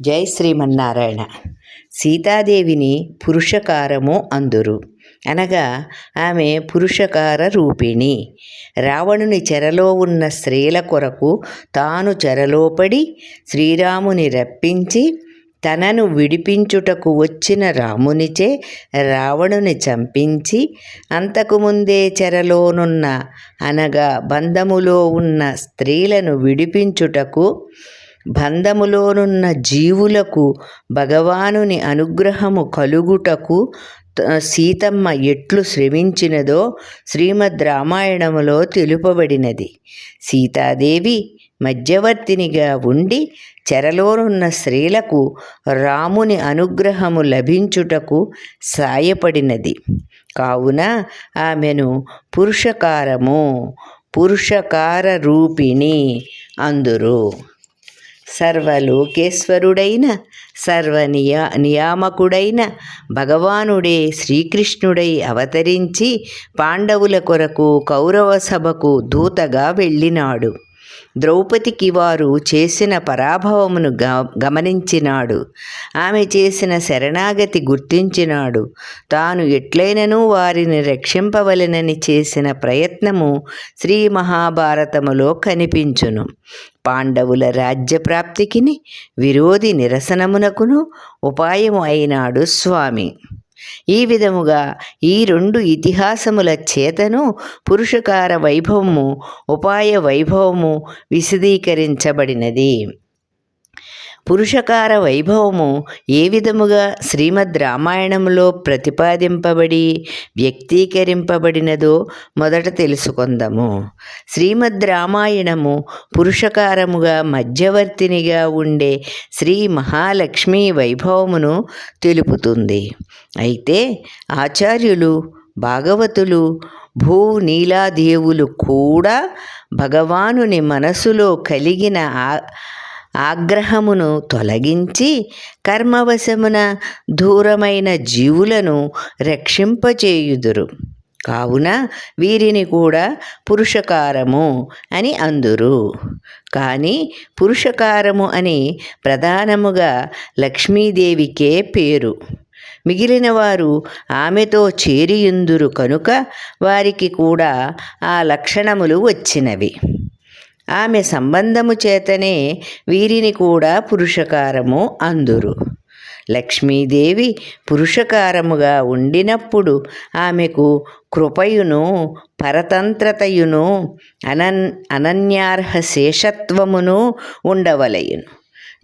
జై శ్రీమన్నారాయణ. సీతాదేవిని పురుషకారము అందురు. అనగా ఆమె పురుషకార రూపిణి. రావణుని చెరలో ఉన్న స్త్రీల కొరకు తాను చెరలోపడి శ్రీరాముని రప్పించి తనను విడిపించుటకు వచ్చిన రామునిచే రావణుని చంపించి అంతకుముందే చెరలోనున్న అనగా బంధములో ఉన్న స్త్రీలను విడిపించుటకు బంధములోనున్న జీవులకు భగవానుని అనుగ్రహము కలుగుటకు సీతమ్మ ఎట్లు శ్రమించినదో శ్రీమద్ రామాయణములో తెలుపబడినది. సీతాదేవి మధ్యవర్తినిగా ఉండి చెరలోనున్న స్త్రీలకు రాముని అనుగ్రహము లభించుటకు సాయపడినది. కావున ఆమెను పురుషకారము పురుషకార రూపిణి అందురు. సర్వలోకేశ్వరుడైన సర్వనియా నియామకుడైన భగవానుడే శ్రీకృష్ణుడై అవతరించి పాండవుల కొరకు కౌరవ సభకు దూతగా వెళ్ళినాడు. ద్రౌపదికి వారు చేసిన పరాభవమును గ గమనించినాడు. ఆమె చేసిన శరణాగతి గుర్తించినాడు. తాను ఎట్లైనను వారిని రక్షింపవలెనని చేసిన ప్రయత్నము శ్రీ మహాభారతములో కనిపించును. పాండవుల రాజ్యప్రాప్తికిని విరోధి నిరసనమునకును ఉపాయము అయినాడు స్వామి. ఈ విధముగా ఈ రెండు ఇతిహాసముల చేతను పురుషకార వైభవము ఉపాయ వైభవము విశదీకరించబడినది. పురుషకార వైభవము ఏ విధముగా శ్రీమద్ రామాయణంలో ప్రతిపాదింపబడి వ్యక్తీకరింపబడినదో మొదట తెలుసుకుందాము. శ్రీమద్ రామాయణము పురుషకారముగా మధ్యవర్తినిగా ఉండే శ్రీ మహాలక్ష్మి వైభవమును తెలుపుతుంది. అయితే ఆచార్యులు భాగవతులు భూ నీలాదేవులు కూడా భగవానుని మనసులో కలిగిన ఆ ఆగ్రహమును తొలగించి కర్మవశమున దూరమైన జీవులను రక్షింపచేయుదురు. కావున వీరిని కూడా పురుషకారము అని అందురు. కానీ పురుషకారము అని ప్రధానముగా లక్ష్మీదేవికే పేరు. మిగిలిన వారు ఆమెతో చేరియుందురు కనుక వారికి కూడా ఆ లక్షణములు వచ్చినవి. ఆమె సంబంధము చేతనే వీరిని కూడా పురుషకారము అందురు. లక్ష్మీదేవి పురుషకారముగా ఉండినప్పుడు ఆమెకు కృపయును పరతంత్రతయును అనన్ అనన్యార్హ శేషత్వమును ఉండవలయును.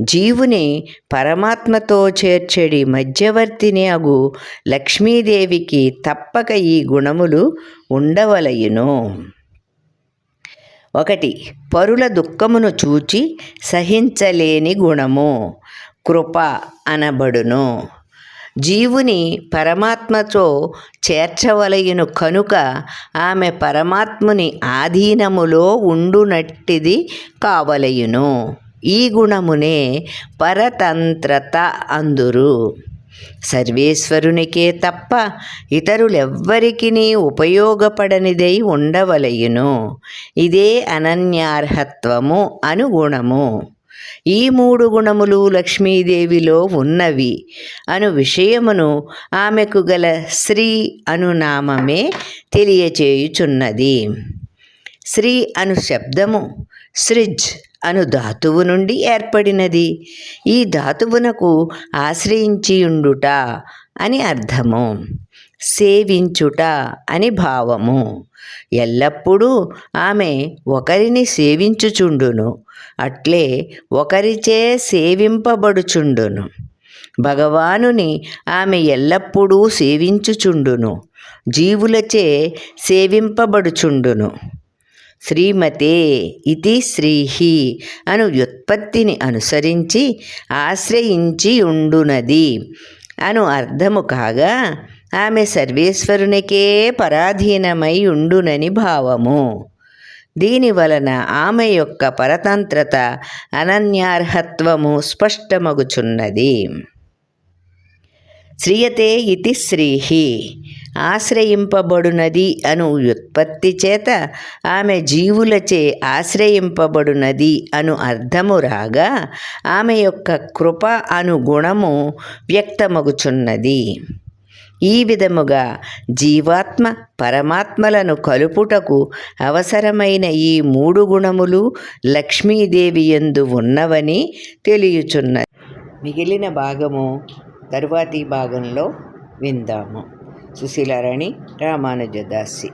జీవుని పరమాత్మతో చేర్చడి మధ్యవర్తిని అగు లక్ష్మీదేవికి తప్పక ఈ గుణములు ఉండవలయును. ఒకటి పరుల దుఃఖమును చూచి సహించలేని గుణము కృప అనబడును. జీవుని పరమాత్మతో చేర్చవలయును కనుక ఆమె పరమాత్ముని ఆధీనములో ఉండునట్టిది కావలయును. ఈ గుణమునే పరతంత్రత అందురు. సర్వేశ్వరునికే తప్ప ఇతరులెవ్వరికీ ఉపయోగపడనిదై ఉండవలయును. ఇదే అనన్యార్హత్వము అనుగుణము. ఈ మూడు గుణములు లక్ష్మీదేవిలో ఉన్నవి. అను విషయమును ఆమెకు గల శ్రీ అను నామమే తెలియచేయుచున్నది. శ్రీ అను శబ్దము సృజ్ అను ధాతువు నుండి ఏర్పడినది. ఈ ధాతువునకు ఆశ్రయించియుండుట అని అర్థము. సేవించుట అని భావము. ఎల్లప్పుడూ ఆమె ఒకరిని సేవించుచుండును అట్లే ఒకరిచే సేవింపబడుచుండును. భగవానుని ఆమె ఎల్లప్పుడూ సేవించుచుండును జీవులచే సేవింపబడుచుండును. శ్రీమతే ఇది శ్రీహి అను వ్యుత్పత్తిని అనుసరించి ఆశ్రయించి ఉండునది. అను అర్థము కాగా ఆమె సర్వేశ్వరునికే పరాధీనమై ఉండునని భావము. దీని వలన ఆమె యొక్క పరతంత్రత అనన్యార్హత్వము స్పష్టమగుచున్నది. శ్రీయతే ఇది శ్రీహి. ఆశ్రయింపబడునది అను వ్యుత్పత్తి చేత ఆమె జీవులచే ఆశ్రయింపబడునది అను అర్థము రాగా ఆమె యొక్క కృప అను గుణము వ్యక్తమగుచున్నది. ఈ విధముగా జీవాత్మ పరమాత్మలను కలుపుటకు అవసరమైన ఈ మూడు గుణములు లక్ష్మీదేవి ఎందు ఉన్నవని తెలియచున్నది. మిగిలిన భాగము తరువాతి భాగంలో విందాము. సుశీలారాణి రామానుజదాసి